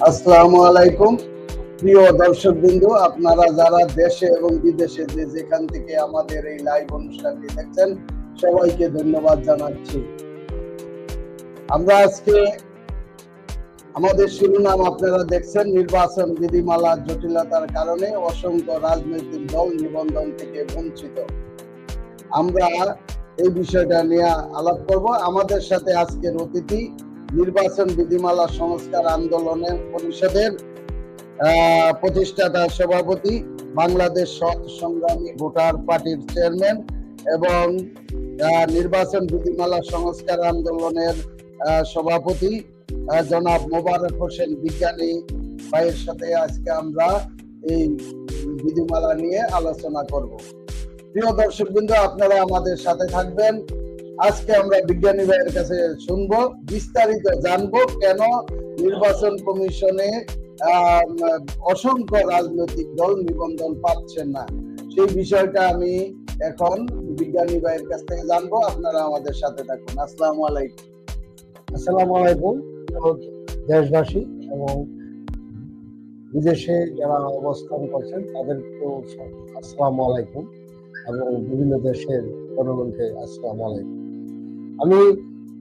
আসসালামু আলাইকুম প্রিয় দর্শক বিন্দু আপনারা যারা দেশে এবং বিদেশে যে যেখান থেকে আমাদের এই লাইভ অনুষ্ঠানটি দেখছেন, সবাইকে ধন্যবাদ জানাচ্ছি। আমরা আজকে আমাদের শিরোনাম আপনারা দেখছেন, নির্বাচন বিধিমালা জটিলতার কারণে অসংখ্য রাজনৈতিক দল নিবন্ধন থেকে বঞ্চিত। আমরা এই বিষয়টা নিয়ে আলাপ করব। আমাদের সাথে আজকের অতিথি নির্বাচন বিধিমালা সংস্কার আন্দোলনের পরিষদের প্রতিষ্ঠাতা সভাপতি, বাংলাদেশ সৎ সংগ্রামী ভোটার পার্টির চেয়ারম্যান এবং নির্বাচন বিধিমালা সংস্কার আন্দোলনের সভাপতি জনাব মোবারক হোসেন বিজ্ঞানী ভাইয়ের সাথে আজকে আমরা এই বিধিমালা নিয়ে আলোচনা করব। প্রিয় দর্শক বিন্দু আপনারা আমাদের সাথে থাকবেন। আজকে আমরা বিজ্ঞানী ভাইয়ের কাছে শুনব, বিস্তারিত জানব কেন নির্বাচন কমিশনে অসংখ্য রাজনৈতিক দল নিবন্ধন পাচ্ছেন না। সেই বিষয়টা আমি এখন বিজ্ঞানী ভাইয়ের কাছ থেকে জানব। আপনারা আমাদের সাথে থাকুন। আসসালামু আলাইকুম। আসসালামু আলাইকুম দেশবাসী এবং বিদেশে যারা অবস্থান করছেন আসসালামু আলাইকুম এবং বিভিন্ন দেশের জনগণকে আসসালামু আলাইকুম। আমি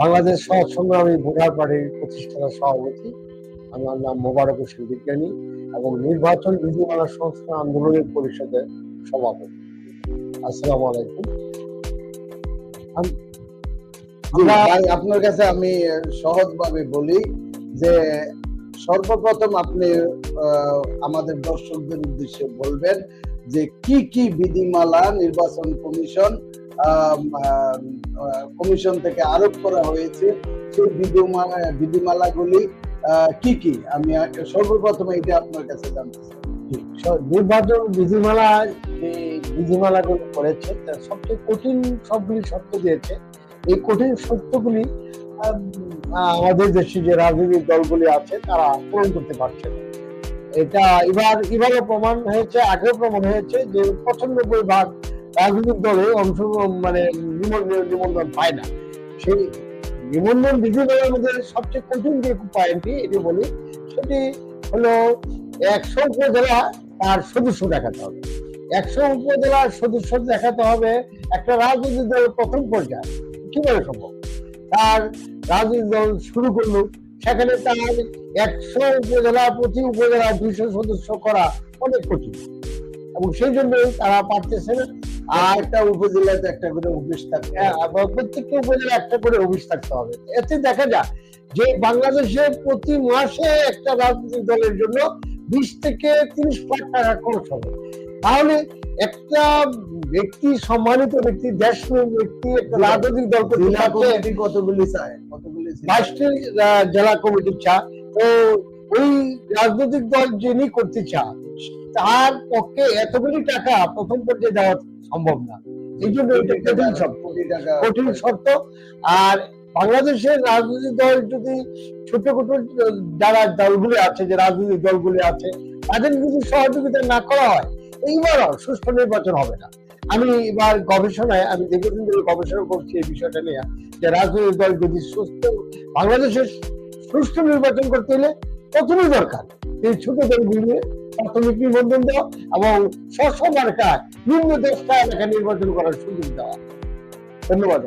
বাংলাদেশ সহজ সংগ্রামী ভোটার পার্টির প্রতিষ্ঠাতা সভাপতি। আমার নাম মোবারক হোসেন বিজ্ঞানী এবং নির্বাচন বিধিমালা সংস্থা আন্দোলনের পরিষদের সভাপতি। আসসালামু আলাইকুম। আপনার কাছে আমি সহজভাবে বলি যে সর্বপ্রথম আপনি আমাদের দর্শকদের উদ্দেশ্যে বলবেন যে কি কি বিধিমালা নির্বাচন কমিশন কমিশন থেকে আরোপ করা হয়েছে সেই বিধিমালা বিধিমালাগুলি কি কি? আমি সর্বপ্রথম এটা আপনার কাছে জানতে চাই। নির্বাচন বিধিমালা যে বিধিমালাগুলো করেছে সবচেয়ে কঠিন সবগুলি শর্ত দিয়েছে এই কঠিন আম, আমাদের দেশে যে রাজনৈতিক দলগুলি আছে তারা পূরণ করতে পারছে না। এটা এবার এবারে প্রমাণ হয়েছে আগেও প্রমাণ হয়েছে যে পঁচানব্বই ভাগ রাজনৈতিক দলে অংশ মানে নিবন্ধন পায় না। সেই নিবন্ধন বিধিমালার মধ্যে সবচেয়ে কঠিন যে পয়েন্টটি এটি বলি সেটি হলো একশো উপজেলা তার সদস্য দেখাতে হবে। একশো উপজেলার সদস্য দেখাতে হবে একটা রাজনৈতিক দলের প্রথম পর্যায়ে। কীভাবে সম্ভব। তার রাজনৈতিক দল শুরু করল। সেখানে তার একশো উপজেলা প্রতি উপজেলা দুইশো সদস্য করা অনেক কঠিন। এবং সেই জন্যই তারা পারতেছে না। আর একটা উপজেলাতে একটা করে অফিস থাকে হ্যাঁ, প্রত্যেকটা উপজেলা একটা করে অফিস থাকতে হবে। এতে দেখা যায় যে বাংলাদেশে প্রতি মাসে একটা রাজনৈতিক দলের জন্য বিশ থেকে তিরিশ লাখ টাকা খরচ হবে। তাহলে একটা ব্যক্তি সম্মানিত ব্যক্তি দেশ ব্যক্তি একটা রাজনৈতিক দল কমিটি কতগুলি চায়? কতগুলি আহ, জেলা কমিটির চা তো ওই রাজনৈতিক দল যিনি করতে চান তার পক্ষে এতগুলি টাকা প্রথম পর্যায়ে দেওয়া সম্ভব না। এই জন্য এটা কঠিন শর্ত। কঠিন শর্ত। আর বাংলাদেশের রাজনৈতিক দল যদি ছোট ছোট যারা দলগুলি আছে যে রাজনৈতিক দলগুলি আছে তাদের যদি সহযোগিতা না করা হয় এইবারও সুষ্ঠু নির্বাচন হবে না। আমি এবার গবেষণায়, আমি দীর্ঘদিন ধরে গবেষণা করছি এই বিষয়টা নিয়ে যে রাজনৈতিক দল যদি সুস্থ, বাংলাদেশের সুষ্ঠু নির্বাচন করতে হলে প্রথমেই দরকার এই ছোট দলগুলি প্রাথমিক নিবন্ধন দেওয়া এবং স্বস্ব মার্কায় নিম্ন দশটা এলাকা নির্বাচন করার সুযোগ দেওয়া। ধন্যবাদ।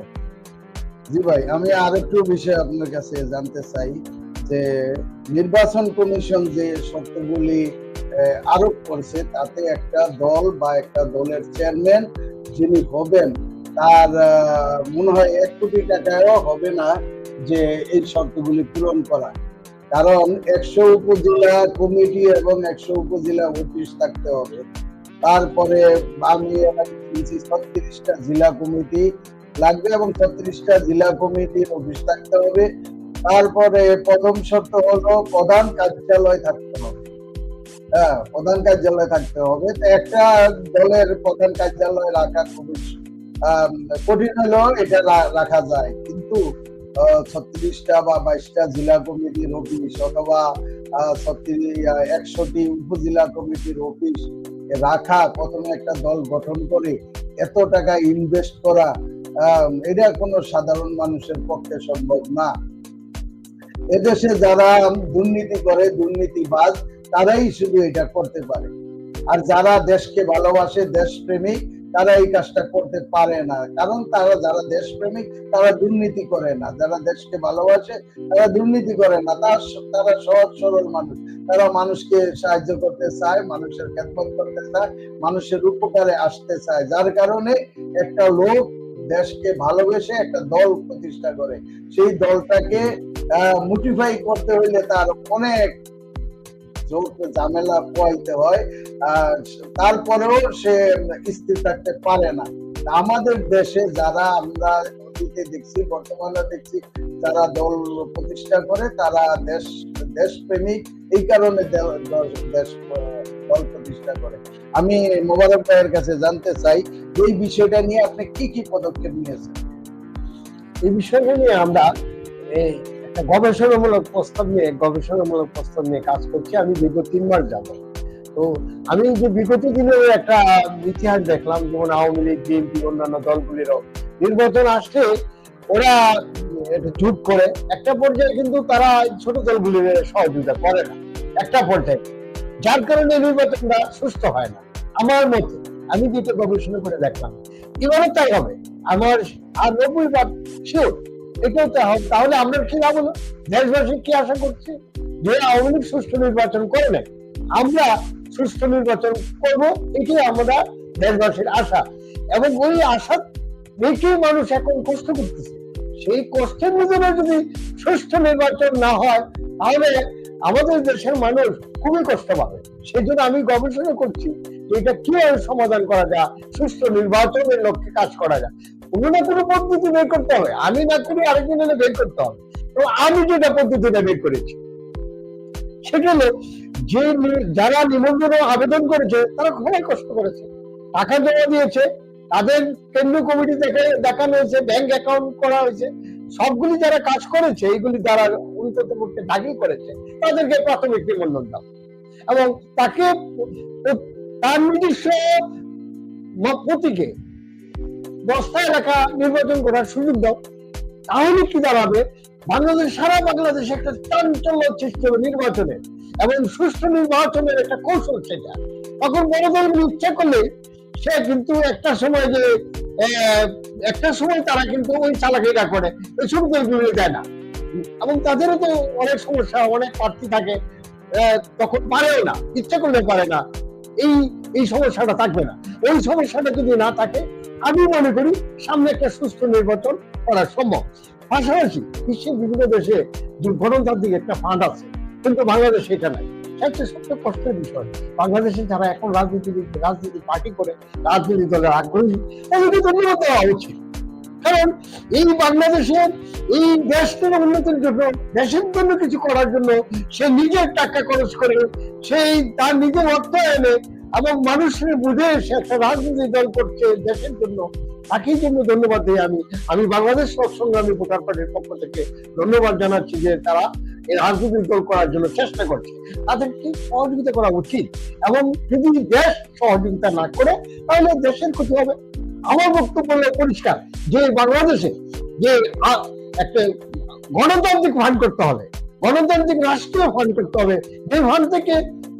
জি ভাই, আমি আর আরেকটু বিষয় আপনার কাছে জানতে চাই যে নির্বাচন কমিশন যে শর্তগুলি আরোপ করছে তাতে একটা দল বা একটা দলের চেয়ারম্যান যিনি হবেন, তার মনে হয় এক কোটি টাকায়ও হবে না যে এই শর্তগুলি পূরণ করা। কারণ একশো উপজেলা কমিটি এবং একশো উপজেলা অফিস থাকতে হবে। তারপরে ছত্রিশটা জেলা কমিটি লাগবে এবং ছত্রিশটা জেলা কমিটির অফিস থাকতে হবে। তারপরে প্রথম শর্ত হলো প্রধান কার্যালয় থাকতে হবে। হ্যাঁ প্রধান কার্যালয় থাকতে হবে। তো একটা দলের প্রধান কার্যালয় রাখা খুবই কঠিন হলেও এটা রাখা যায়। কিন্তু ছত্রিশটা বা বাইশটা জেলা কমিটির অফিস অথবা একশোটি উপজেলা কমিটির অফিস রাখা, প্রথমে একটা দল গঠন করে এত টাকা ইনভেস্ট করা এটা কোনো সাধারণ মানুষের পক্ষে সম্ভব না। এদেশে যারা দুর্নীতি করে, দুর্নীতিবাজ তারাই শুধু এটা করতে পারে। আর যারা দেশকে ভালোবাসে, দেশপ্রেমিক, তারা এই কাজটা করতে পারে না। কারণ তারা যারা দেশপ্রেমিক, তারা দুর্নীতি করে না। যারা দেশকে ভালোবাসে, তারা দুর্নীতি করে না। তার তারা সহজ সরল মানুষ। তারা মানুষকে সাহায্য করতে চায়, মানুষের খেদমত করতে চায়, মানুষের উপকারে আসতে চায়। যার কারণে একটা লোক দেশকে ভালোবেসে একটা দল প্রতিষ্ঠা করে। সেই দলটাকে মোটিফাই করতে হইলে তার অনেক ঝামেলা হয় তারপরেও সে স্থির থাকতে পারে না। আমাদের দেশে যারা আমরা অতীতে দেখছি বর্তমানে দেখছি, যারা দল প্রতিষ্ঠা করে, তারা দেশ, দেশপ্রেমিক, এই কারণে দেশ, দল প্রতিষ্ঠা করে। আমি মোবারক ভাইয়ের কাছে জানতে চাই, এই বিষয়টা নিয়ে আপনি কি কি পদক্ষেপ নিয়েছেন? এই বিষয়টা নিয়ে আমরা এই গবেষণামূলক প্রস্তাব নিয়ে, গবেষণামূলক প্রস্তাব নিয়ে কাজ করছি। আমি বিগত তিন মাস যাব। তো আমি যে বিগত দিনের একটা ইতিহাস দেখলাম, যেমন আওয়ামী লীগ, বিএনপি, অন্যান্য দলগুলিরও নির্বাচন আসলে ওরা জুট করে। একটা পর্যায়ে কিন্তু তারা ছোট দলগুলির সহযোগিতা করে না। একটা পর্যায়ে। যার কারণে নির্বাচনটা সুস্থ হয় না। আমার মতে, আমি যেটা গবেষণা করে দেখলাম এবারে তাই হবে। আমার আর নব্বই বার শিওর এটাও তা হবে তাহলে আমরা কি লাভ হলো দেশবাসী কি আশা করছি? যে আওয়ামী লীগ সুষ্ঠু নির্বাচন করে নেয় আমরা সুষ্ঠু নির্বাচন করব, এটাই আমরা দেশবাসীর আশা। এবং ওই আশা দেখেই মানুষ এখন কষ্ট করতেছে। সেই কষ্টের ভিতরে যদি সুষ্ঠু নির্বাচন না হয়, তাহলে আমাদের দেশের মানুষ খুবই কষ্ট পাবে। সেই জন্য আমি গবেষণা করছি এটা কীভাবে সমাধান করা যায়? সুষ্ঠু নির্বাচনের লক্ষ্যে কাজ করা যায়। কোনো না কোনো পদ্ধতি বের করতে হবে। আমি না করি আরেকজন এলে বের করতে হবে। তো আমি যেটা পদ্ধতিটা বের করেছি, সেটা হলো যে যারা নিবন্ধন আবেদন করেছে, তারা খুবই কষ্ট করেছে। টাকা জমা দিয়েছে, তাদের কেন্দ্রীয় কমিটি থেকে দেখানো হয়েছে, ব্যাংক অ্যাকাউন্ট করা হয়েছে। সবগুলি যারা কাজ করেছে, এইগুলি যারা অন্তত পক্ষে দাখিল করেছে, তাদেরকে প্রাথমিক নিবন্ধন দাও। এবং তাকে তার নিজস্ব প্রতীকে বস্তায় রাখা, নির্বাচন করার সুযোগ দাও। তাহলে কি দাঁড়াবে? বাংলাদেশ, সারা বাংলাদেশে একটা চাঞ্চল্য সৃষ্টি হবে নির্বাচনে। এবং সুষ্ঠু নির্বাচনের একটা কৌশল সেটা। তখন বড় দলগুলো ইচ্ছা করলে সে কিন্তু একটা সময় যে একটা সময় তারা কিন্তু ওই চালাকিটা করে, ওই ছোট দলগুলো দেয় না। এবং তাদেরও তো অনেক সমস্যা, অনেক প্রার্থী থাকে তখন পারেও না, ইচ্ছা করলে পারে না। এই এই সমস্যাটা থাকবে না। ওই সমস্যাটা যদি না থাকে, আমি মনে করি সামনে একটা সুস্থ নির্বাচন করা সম্ভব। পাশাপাশি বিশ্বের বিভিন্ন দেশে গণতান্ত্রিক একটা ফান্ড আছে, কিন্তু বাংলাদেশে এটা নাই। সবচেয়ে সবচেয়ে কষ্টের বিষয়, বাংলাদেশে যারা এখন রাজনীতি রাজনীতি পার্টি করে রাজনীতি দলের আগ্রহী, তাদেরকে ধন্যবাদ দেওয়া উচিত। কারণ এই বাংলাদেশের, এই দেশটার উন্নতির জন্য, দেশের জন্য কিছু করার জন্য সে নিজের টাকা খরচ করে সেই তার নিজের অর্থ এনে এবং মানুষের বুঝে সে একটা রাজনীতি দল করছে দেশের জন্য, তাকেই জন্য ধন্যবাদ দিই আমি। আমি বাংলাদেশ সংগ্রামী ভোটার পার্টির পক্ষ থেকে ধন্যবাদ জানাচ্ছি যে তারা এই রাজনৈতিক দল করার জন্য চেষ্টা করছে। তাদেরকে সহযোগিতা করা উচিত এবং যদি দেশ সহযোগিতা না করে, তাহলে দেশের ক্ষতি হবে। আমার বক্তব্য পরিষ্কার, যে বাংলাদেশে যে একটা গণতান্ত্রিক ফান্ড করতে হবে গণতান্ত্রিক রাষ্ট্রীয় ফান্ড করতে হবে। যে ফান্ড থেকে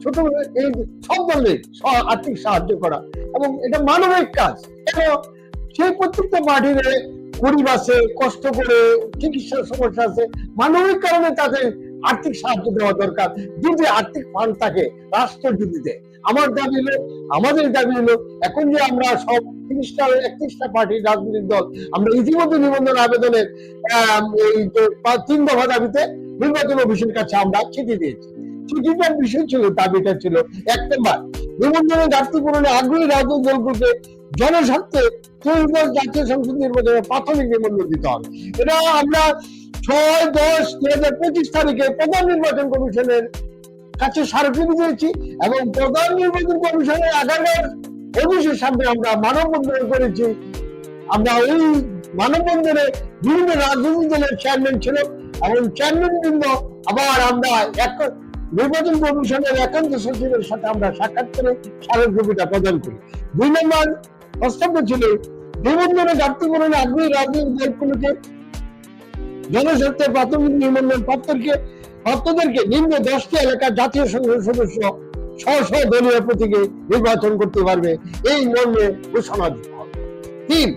ছোট এই সব দলের আর্থিক সাহায্য করা। এবং এটা মানবিক কাজ। কেন? সেই প্রত্যেকটা পার্টির গরিব আছে, কষ্ট করে চিকিৎসার সমস্যা আছে। মানবিক কারণে তাদের আর্থিক সাহায্য দেওয়া দরকার। যদি আর্থিক ফান্ড থাকে, রাষ্ট্র যদি দেয় আমার দাবি হলো, আমাদের দাবি হলো, এখন যে আমরা সব তিরিশটা, একত্রিশটা পার্টির রাজনৈতিক দল, আমরা ইতিমধ্যে নিবন্ধন আবেদনের এই তিন দফা দাবিতে নির্বাচন অফিসের কাছে আমরা চিঠি দিয়েছি। চিঠিটার বিষয় ছিল, দাবিটা ছিল এক নম্বর নিবন্ধনে ঘাটতি পূরণে আগ্রহী রাজনৈতিক দলগুলোকে জনস্বার্থে জাতীয় সংসদ নির্বাচনে প্রাথমিক নিবন্ধন দিতে হবে। এটা আমরা ছয় দশ দুই হাজার পঁচিশ তারিখে প্রধান নির্বাচন কমিশনের কাছে স্মারকলিপি দিয়েছি এবং প্রধান নির্বাচন কমিশনের আগামী অফিসের সামনে আমরা মানববন্ধন করেছি। আমরা ওই মানববন্ধনে বিভিন্ন রাজনৈতিক দলের চেয়ারম্যান ছিল এবং চেয়ারম্যান বৃন্দ আবার আমরা এক নির্বাচন কমিশনের একান্ত সচিবের সাথে আমরা সাক্ষাৎ করে স্মারকলিপিটা প্রদান করি। দুই নম্বর প্রস্তাব ছিল, নিবন্ধনে ঘাটতি পূরণে আগ্রহী রাজনৈতিক দলগুলোকে জনস্বার্থে প্রাথমিক নিবন্ধন প্রাপ্তকে প্রাপ্তদেরকে নিম্ন দশটি এলাকার জাতীয় সংসদ সদস্য স্ব দলীয় প্রতীকে নির্বাচন করতে পারবে। এই মর্মে ঘোষণা দিতে হবে। তিন,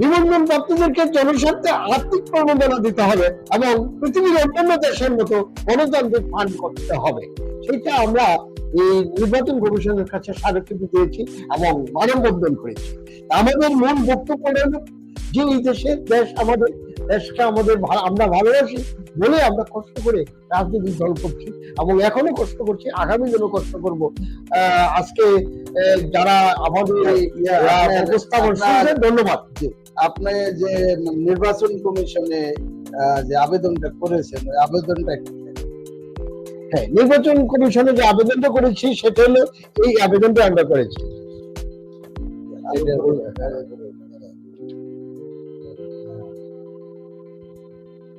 নিবন্ধন প্রাপ্তদেরকে জনস্বার্থে আর্থিক প্রণোদনা দিতে হবে এবং পৃথিবীর অন্যান্য দেশের মতো গণতান্ত্রিক ফান্ড করতে হবে। সেটা আমরা এই নির্বাচন কমিশনের কাছে স্মারকলিপি দিয়েছি এবং মানববন্ধন করেছি। আমাদের মূল বক্তব্য যে এই দেশের দেশ আমাদের দেশকে আমাদের আমরা ভালোবাসি বলে আমরা কষ্ট করে রাজনৈতিক দল করছি এবং এখনও কষ্ট করছি আগামী দিনও কষ্ট করব। আজকে যারা আমাদের উপস্থাপন ধন্যবাদ। আপনি যে নির্বাচন কমিশনে আহ, যে আবেদনটা করেছেন আবেদনটা হ্যাঁ নির্বাচন কমিশনে যে আবেদনটা করেছি সেটা হলো এই আবেদনটা আমরা করেছি।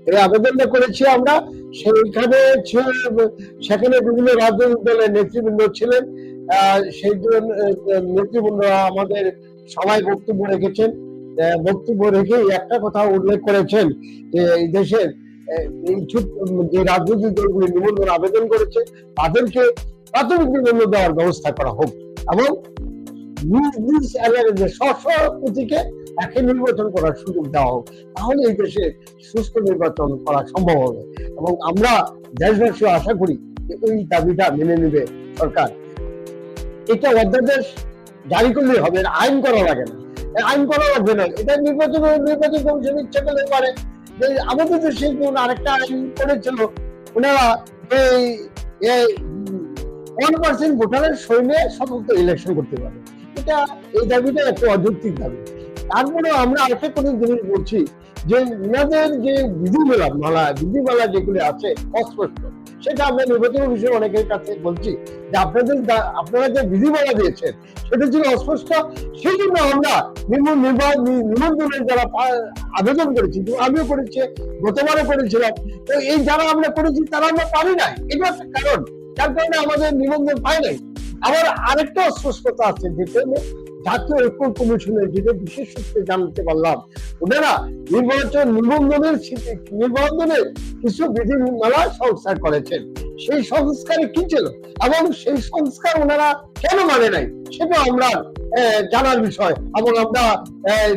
এই আবেদনটা করেছি আমরা, সেইখানে সেখানে বিভিন্ন রাজনৈতিক দলের নেতৃবৃন্দ ছিলেন। সেই নেতৃবৃন্দ আমাদের সবাই বক্তব্য রেখেছেন। বক্তব্য রেখে একটা কথা উল্লেখ করেছেন যে এই দেশের যে রাজনৈতিক দলগুলি নিবন্ধন আবেদন করেছে, তাদেরকে প্রাথমিক নিবন্ধন দেওয়ার ব্যবস্থা করা হোক। এবং নিজ নিজ এলাকায় যে স্ব স্ব একে নির্বাচন করার সুযোগ দেওয়া হোক, তাহলে এই দেশে সুস্থ নির্বাচন করা সম্ভব হবে। এবং আমরা দেশবাসী আশা করি যে এই দাবিটা মেনে নেবে সরকার। এটা অধ্যাদেশ জারি করলেই হবে আইন করা লাগে না। আইন করা লাগবে না। এটা নির্বাচন নির্বাচন কমিশন ইচ্ছে করলে পারে। যে আমাদের দেশে যেমন আরেকটা আইন করেছিল, ওনারা এই ওয়ান পার্সেন্ট ভোটারের সৈন্যে সমস্ত ইলেকশন করতে পারে। এটা, এই দাবিটা একটা অযৌক্তিক দাবি। তারপরে আমরা আরেকটা কোনো জিনিস বলছি যে ওনাদের যে বিধিমালা মালা বিধিমালা যেগুলি আছে, অস্পষ্ট। সেটা আমরা নির্বাচন বিষয়ে অনেকের কাছে বলছি যে আপনাদের আপনারা যে বিধিমালা দিয়েছেন, সেটা ছিল অস্পষ্ট সেই জন্য আমরা নিম- নির্বা- নি- নিবন্ধনের যারা আবেদন করেছি আমিও করেছি, গতবারও করেছিলাম, তো এই যারা আমরা করেছি, তারা আমরা পারি নাই। এটা একটা কারণ। যার কারণে আমাদের নিবন্ধন পাই নাই। আবার আরেকটা অস্পষ্টতা আছে যেটা জাতীয় ঐক্য কমিশনের যেটা বিশেষ সূত্রে জানতে পারলাম। ওনারা নির্বাচন নিবন্ধনের নিবন্ধনের কিছু বিধিমালা সংস্কার করেছেন। সেই সংস্কারে কি ছিল? এবং সেই সংস্কার ওনারা কেন মানে নাই? সেটা আমরা জানার বিষয়। এবং আমরা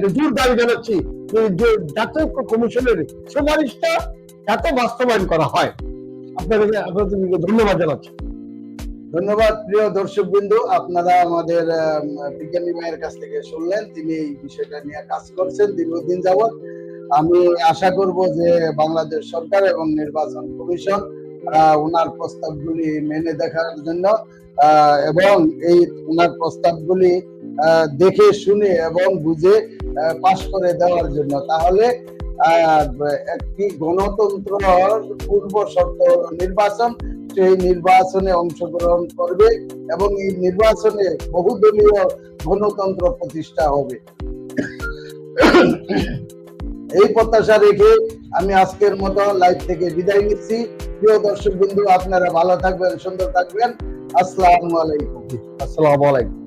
জোর দাবি জানাচ্ছি যে জাতীয় ঐক্য কমিশনের সুপারিশটা যাতে বাস্তবায়ন করা হয়। আপনাদের আপনাদেরকে ধন্যবাদ জানাচ্ছি। ধন্যবাদ প্রিয় দর্শক বিন্দু আপনারা আমাদের আম, বিজ্ঞানী ভাইয়ের কাছ থেকে শুনলেন তিনি এই বিষয়টা নিয়ে কাজ করছেন দীর্ঘদিন যাবৎ। আমি আশা করব যে বাংলাদেশ সরকার এবং নির্বাচন কমিশন ওনার প্রস্তাবগুলি মেনে দেখার জন্য এবং এই ওনার প্রস্তাবগুলি দেখে শুনে এবং বুঝে পাশ করে দেওয়ার জন্য। তাহলে একটি গণতন্ত্র পূর্ব শর্ত হলো নির্বাচন সেই নির্বাচনে অংশগ্রহণ করবে এবং এই নির্বাচনে বহুদলীয় গণতন্ত্র প্রতিষ্ঠা হবে। এই প্রত্যাশা রেখে আমি আজকের মতো লাইভ থেকে বিদায় নিচ্ছি। প্রিয় দর্শক বিন্দু আপনারা ভালো থাকবেন, সুন্দর থাকবেন। আসসালামু আলাইকুম। আসসালামু আলাইকুম।